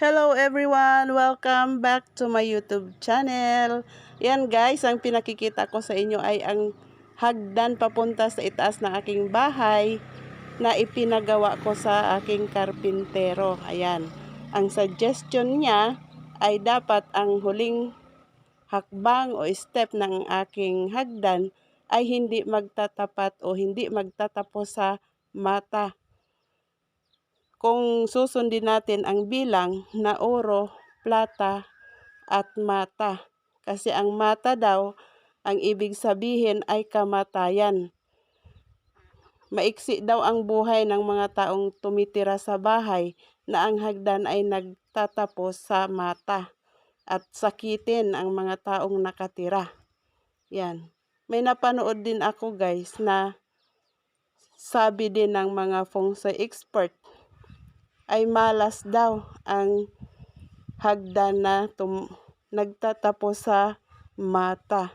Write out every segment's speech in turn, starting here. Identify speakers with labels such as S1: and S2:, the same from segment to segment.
S1: Hello everyone! Welcome back to my YouTube channel. Yan guys, ang pinakikita ko sa inyo ay ang hagdan papunta sa itaas ng aking bahay na ipinagawa ko sa aking karpintero. Ayan. Ang suggestion niya ay dapat ang huling hakbang o step ng aking hagdan ay hindi magtatapat o hindi magtatapos sa mata kung susundin natin ang bilang na oro, plata, at mata. Kasi ang mata daw, ang ibig sabihin ay kamatayan. Maiksi daw ang buhay ng mga taong tumitira sa bahay na ang hagdan ay nagtatapos sa mata at sakitin ang mga taong nakatira. Yan. May napanood din ako guys na sabi din ng mga feng shui expert ay malas daw ang hagdan na tum- nagtatapos sa mata.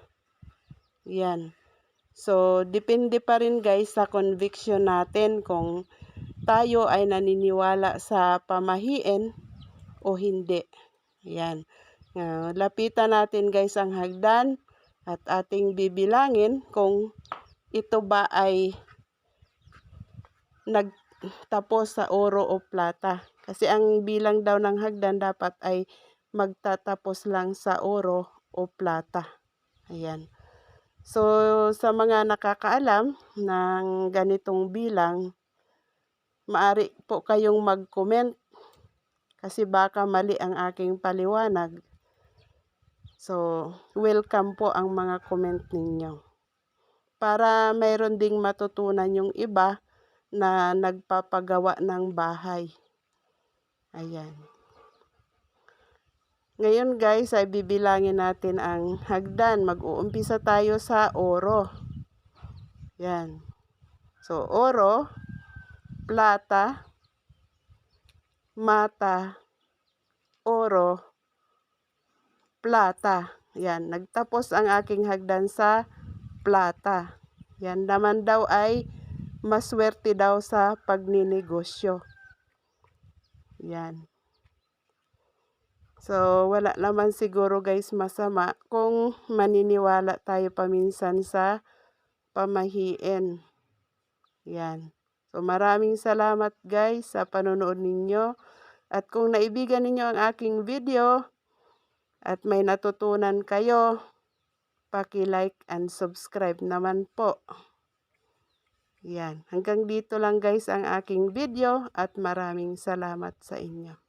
S1: Yan. So, depende pa rin guys sa conviction natin kung tayo ay naniniwala sa pamahiin o hindi. Yan. Uh, lapitan natin guys ang hagdan at ating bibilangin kung ito ba ay nag tapos sa oro o plata. Kasi ang bilang daw ng hagdan dapat ay magtatapos lang sa oro o plata. Ayan. So, sa mga nakakaalam ng ganitong bilang, maari po kayong mag-comment kasi baka mali ang aking paliwanag. So, welcome po ang mga comment ninyo. Para mayroon ding matutunan yung iba na nagpapagawa ng bahay. Ayan. Ngayon guys ay bibilangin natin ang hagdan. Mag-uumpisa tayo sa oro. Yan. So oro, plata, mata, oro, plata. Yan. Nagtapos ang aking hagdan sa plata. Yan naman daw ay maswerte daw sa pagninegosyo. Yan. So, wala naman siguro guys masama kung maniniwala tayo paminsan sa pamahiin. Yan. So, maraming salamat guys sa panonood ninyo. At kung naibigan ninyo ang aking video at may natutunan kayo, paki-like and subscribe naman po. Yan. Hanggang dito lang guys ang aking video at maraming salamat sa inyo.